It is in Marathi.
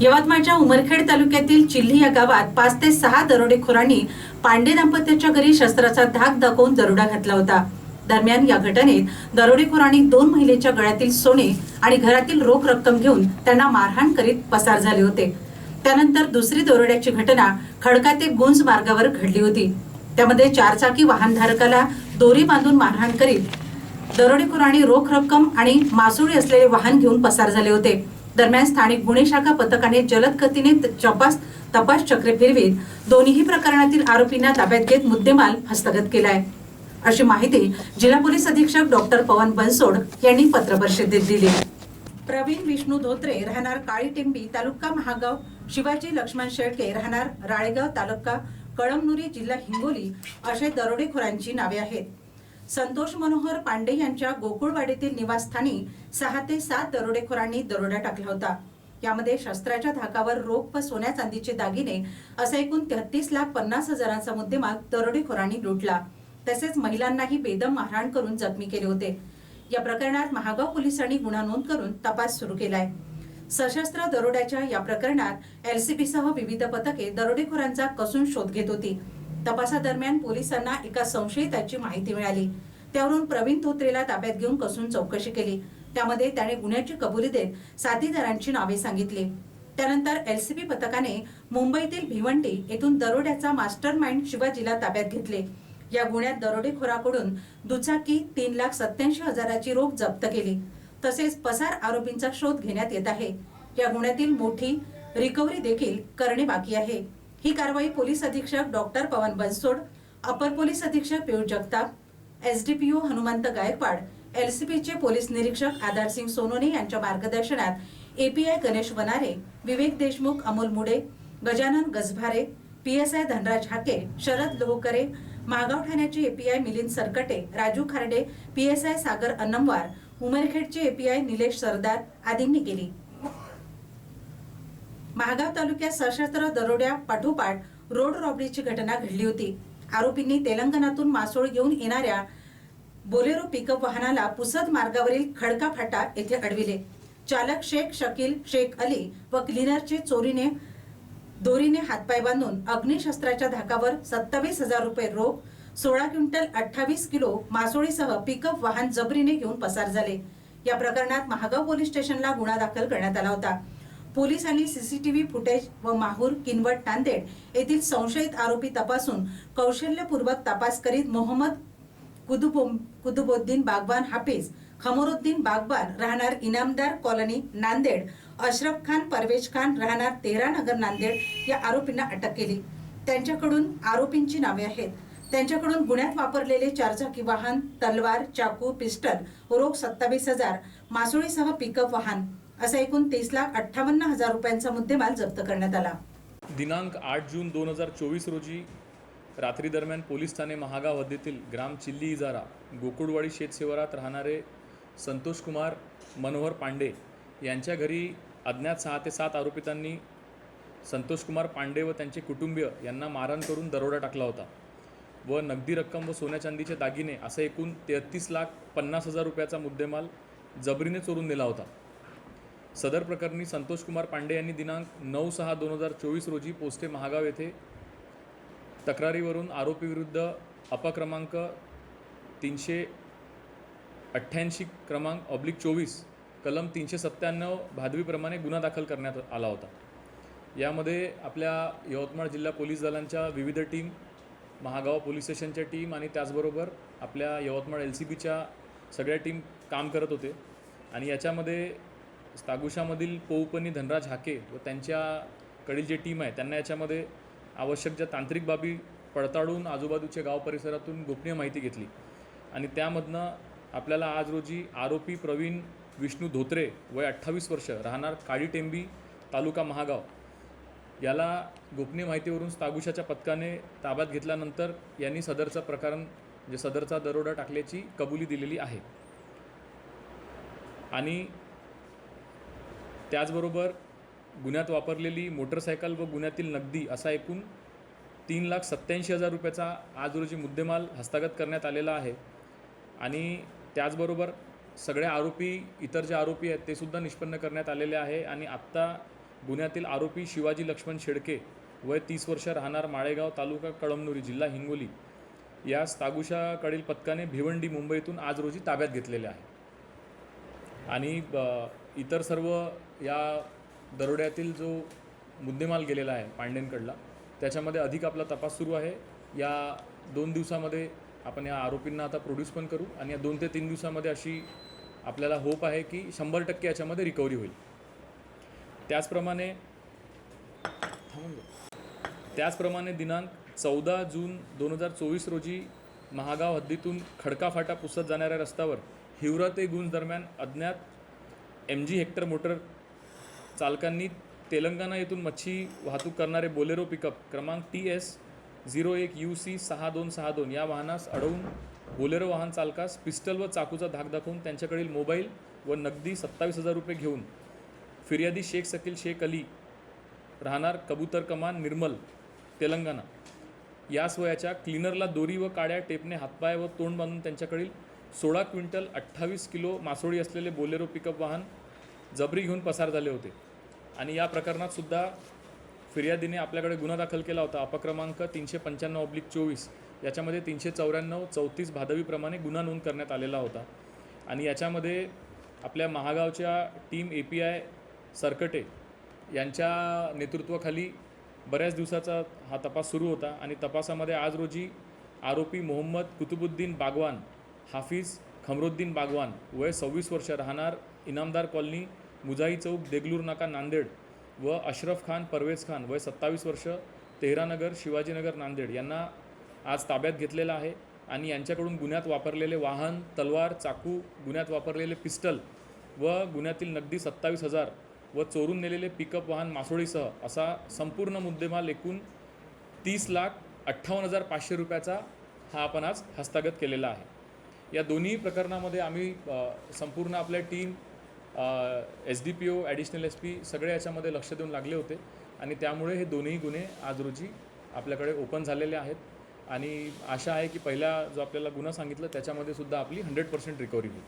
यवतमाळच्या उमरखेड तालुक्यातील चिल्ली या गावात पाच ते सहा दरोडेखोरांनी पांडे दाम्पत्याच्या घरी शस्त्राचा धाक दाखवून दरोडा घातला होता. दरम्यान या घटनेत दरोडेखोरांनी दोन महिलेच्या गळ्यातील सोने आणि घरातील रोख रक्कम घेऊन त्यांना मारहाण करीत पसार झाले होते. त्यानंतर दुसरी दरोड्याची घटना खडका ते गुंज मार्गावर घडली होती. त्यामध्ये चारचाकी वाहनधारकाला दोरी बांधून मारहाण करीत दरोडेखोरांनी रोख रक्कम आणि मासुळी असलेले वाहन घेऊन पसार झाले होते. दरम्यान स्थानिक गुन्हे शाखा पथकाने जलद गतीने तपास तपास चक्रे फिरवीत दोन्ही प्रकरणातील आरोपींना ताब्यात घेत मुद्देमाल हस्तगत केलाय. अशी माहिती जिल्हा पोलीस अधीक्षक डॉक्टर पवन बनसोड यांनी पत्रपरिषदेत दिली. प्रवीण विष्णू धोत्रे राहणार काळी टेंबी तालुका महागाव शिवाजी लक्ष्मण शेळके राहणार राळेगाव तालुका कळमनुरी जिल्हा हिंगोली असे दरोडेखोरांची नावे आहेत. संतोष मनोहर पांडे यांच्या गोकुळवाडीतील निवासस्थानी सहा ते सात दरोडेखोरांनी दरोडा टाकला होता. यामध्ये शस्त्राच्या धाकावर रोख व सोन्या चांदीचे दागिने असा एकूण तेहतीस लाख पन्नास हजारांचा मुद्देमाल दरोडेखोरांनी लुटला. तसेच महिलांनाही बेदम मारहाण करून जखमी केले होते. या प्रकरणात महागाव पोलिसांनी गुन्हा नोंद करून तपास सुरू केलाय. सशस्त्र दरोड्याच्या या प्रकरणात एलसीबी सह विविध पथके दरोडेखोरांचा कसून शोध घेत होती. तपासादरम्यान पोलिसांना एका संशयिताची माहिती मिळाली. त्यावरून प्रवीण धोत्रेला ताब्यात घेऊन कसून चौकशी केली. त्यामध्ये त्याने गुन्ह्याची कबुली देत साथीदारांची नावे सांगितली. त्यानंतर एलसीबी पथकाने मुंबईतील भिवंडी येथून दरोड्याचा मास्टर माइंड शिवाजीला ताब्यात घेतले. या गुन्ह्यात दरोडेखोराकडून दुचाकी तीन लाख सत्याऐंशी हजाराची रोख जप्त केली. तसेच पसार आरोपींचा शोध घेण्यात येत आहे. या गुन्ह्यातील मोठी रिकव्हरी देखील करणे बाकी आहे. ही कारवाई पोलीस अधीक्षक डॉक्टर पवन बनसोड अपर पोलीस अधीक्षक पियुष जगताप एसडीपीओ हनुमंत गायकवाड पीचे पोलीस निरीक्षक आधारसिंग सोनोने यांच्या मार्गदर्शनात एपीआय गणेश वनारे विवेक देशमुख अमोल मुडे गजानन गजभारे पीएसआय धनराज हाके शरद लोहकरे महागाव ठाण्याचे एपीआय मिलिंद सरकटे राजू खार्डे पीएसआय सागर अन्नमवार उमरखेडचे एपीआय निलेश सरदार आदींनी केली. महागाव तालुक्यात सशस्त्र दरोड्या पाठोपाठ रोड रॉबरीची घटना घडली होती. आरोपींनी तेलंगणातून मासोळ घेऊन येणाऱ्या बोलेरो पिकअप वाहनाला पुसद मार्गावरील खडका फाटा येथे अडविले. चालक शेख शकील शेख अली व क्लिनरचे चोरीने दोरीने हातपाय बांधून अग्निशस्त्राच्या धाकावर सत्तावीस हजार रुपये रोख सोळा क्विंटल अठ्ठावीस किलो मासोळीसह पिकअप वाहन जबरीने घेऊन पसार झाले. या प्रकरणात महागाव पोलीस स्टेशनला गुन्हा दाखल करण्यात आला होता. पोलिसांनी सीसीटीव्ही फुटेज व माहूर किनवट नांदेड येथील संशयित आरोपी तपासून कौशल्यपूर्वक तपास करीत मोहम्मद कुदुबो- कुदुबोद्दीन बागबान हाफिज खमरुद्दीन बागबान राहणार इनामदार कॉलनी नांदेड अशरफ खान परवेज खान राहणार तेरा नगर नांदेड या आरोपींना अटक केली. त्यांच्याकडून आरोपींची नावे आहेत. त्यांच्याकडून गुन्ह्यात वापरलेले चारचाकी वाहन तलवार चाकू पिस्टल रोख सत्तावीस हजार मासोळीसह पिकअप वाहन असा एकूण तीस लाख अठ्ठावन्न हजार रुपयांचा मुद्देमाल जप्त करण्यात आला. दिनांक आठ जून दोन हजार चोवीस रोजी रात्री दरम्यान पोलीस ठाणे महागाव हद्दीतील ग्राम चिल्ली इजारा गोकुळवाडी शेतशिवारात राहणारे संतोष कुमार मनोहर पांडे यांच्या घरी अज्ञात सहा ते सात आरोपितांनी संतोष कुमार पांडे व त्यांचे कुटुंबीय यांना मारहाण करून दरोडा टाकला होता व नगदी रक्कम व सोन्या चांदीचे दागिने असा एकूण तेहतीस लाख पन्नास हजार रुपयाचा मुद्देमाल जबरीने चोरून नेला होता. सदर प्रकरणी संतोष कुमार पांडे यांनी दिनांक नऊ सहा दोन हजार चोवीस रोजी पोस्टे महागाव येथे तक्रारीवरून आरोपीविरुद्ध अपक्रमांक तीनशे अठ्ठ्याऐंशी क्रमांक ऑब्लिक चोवीस कलम तीनशे सत्त्याण्णव भादवीप्रमाणे गुन्हा दाखल करण्यात आला होता. यामध्ये आपल्या यवतमाळ जिल्हा पोलीस दलांच्या विविध टीम महागाव पोलीस स्टेशनच्या टीम आणि त्याचबरोबर आपल्या यवतमाळ एल सी बीच्या सगळ्या टीम काम करत होते. आणि याच्यामध्ये तागुशामधील पौपनी धनराज हाके व त्यांच्याकडील जे टीम आहे त्यांना याच्यामध्ये आवश्यक ज्या तांत्रिक बाबी पडताळून आजूबाजूच्या गाव परिसरातून गोपनीय माहिती घेतली. आणि त्यामधनं आपल्याला आज रोजी आरोपी प्रवीण विष्णू धोत्रे वय अठ्ठावीस वर्ष राहणार काळी टेंबी तालुका महागाव. याला गोपनीय माहितीवरून तागुशाच्या पथकाने ताब्यात घेतल्यानंतर यांनी सदरचं प्रकरण म्हणजे सदरचा दरोडा टाकल्याची कबुली दिलेली आहे. आणि त्याचबरोबर गुन्ह्यात वापरलेली मोटरसायकल व गुन्ह्यातील नगदी असा एकूण तीन लाख सत्त्याऐंशी हजार रुपयाचा आज रोजी मुद्देमाल हस्तगत करण्यात आलेला आहे. आणि त्याचबरोबर सगळे आरोपी इतर जे आरोपी आहेत ते सुद्धा निष्पन्न करण्यात आलेले आहे. आणि आत्ता गुन्ह्यातील आरोपी शिवाजी लक्ष्मण शेडके वय तीस वर्ष राहणार माळेगाव तालुका कळमनुरी जिल्हा हिंगोली. या तागुशाकडील पथकाने भिवंडी मुंबईतून आज रोजी ताब्यात घेतलेले आहे. आणि इतर सर्व या दरोड्यातील जो मुद्देमाल गेलेला आहे पांडेंकडला त्याच्यामध्ये अधिक आपला तपास सुरू आहे. या दोन दिवसामध्ये आपण या आरोपींना आता प्रोड्यूस पण करू आणि या दोन ते तीन दिवसामध्ये अशी आपल्याला होप आहे की शंभर टक्के याच्यामध्ये रिकव्हरी होईल. त्याचप्रमाणे त्याचप्रमाणे दिनांक चौदा जून दोन हजार चोवीस रोजी महागाव हद्दीतून खडका फाटा पुसत जाणाऱ्या रस्त्यावर हिवरा ते गुंज दरम्यान अज्ञात एम जी हेक्टर मोटर चालकांनी तेलंगणा येथून मच्छी वाहतूक करणारे बोलेरो पिकअप क्रमांक टी एस झिरो एक यू सी सहा दोन सहा दोन या वाहनास अडवून बोलेरो वाहन चालकास पिस्टल व चाकूचा धाक दाखवून त्यांच्याकडील मोबाईल व नगदी सत्तावीस हजार रुपये घेऊन फिर्यादी शेख सकील शेख अली राहणार कबूतर कमान निर्मल तेलंगणा. याच वयाच्या क्लीनरला दोरी व काड्या टेपने हातपाय व तोंड बांधून त्यांच्याकडील सोळा क्विंटल अठ्ठावीस किलो मासोळी असलेले बोलेरो पिकअप वाहन जबरी घेऊन पसार झाले होते. आणि या प्रकरणात सुद्धा फिर्यादीने आपल्याकडे गुन्हा दाखल केला होता. अपक्रमांक तीनशे पंच्याण्णव ऑब्लिक चोवीस. याच्यामध्ये तीनशे चौऱ्याण्णव चौतीस भादवीप्रमाणे गुन्हा नोंद करण्यात आलेला होता. आणि याच्यामध्ये आपल्या महागावच्या team A P I Sarkate यांच्या नेतृत्वाखाली बऱ्याच दिवसाचा हा तपास सुरू होता. आणि तपासामध्ये आज रोजी आरोपी मोहम्मद कुतुबुद्दीन बागवान हाफिज खमरुद्दीन बागवान वय सव्वीस वर्ष राहणार इनामदार कॉलनी मुजाई चौक देगलूर नाका नांदेड व अशरफ खान परवेज खान वय सत्तावीस वर्ष तेहरानगर शिवाजीनगर नांदेड यांना आज ताब्यात घेतलेला आहे आणि यांच्याकडून गुन्ह्यात वापरलेले वाहन तलवार चाकू गुन्ह्यात वापरलेले पिस्टल व गुन्ह्यातील नगदी सत्तावीस हजार व चोरून नेलेले पिकअप वाहन मासोळीसह असा संपूर्ण मुद्देमाल एकूण तीस लाख अठ्ठावन्न हजार पाचशे रुपयाचा हा आपण आज हस्तगत केलेला आहे. या दोन्ही प्रकरणामध्ये आम्ही संपूर्ण आपल्या team S D P O additional S P सगळे याच्यामध्ये लक्ष देऊन लागले होते. आणि त्यामुळे हे दोन्ही गुन्हे आज रोजी आपल्याकडे ओपन झालेले आहेत. आणि आशा आहे की पहिला जो आपल्याला गुन्हा सांगितलं त्याच्यामध्ये सुद्धा आपली हंड्रेड पर्सेंट रिकव्हरी होईल.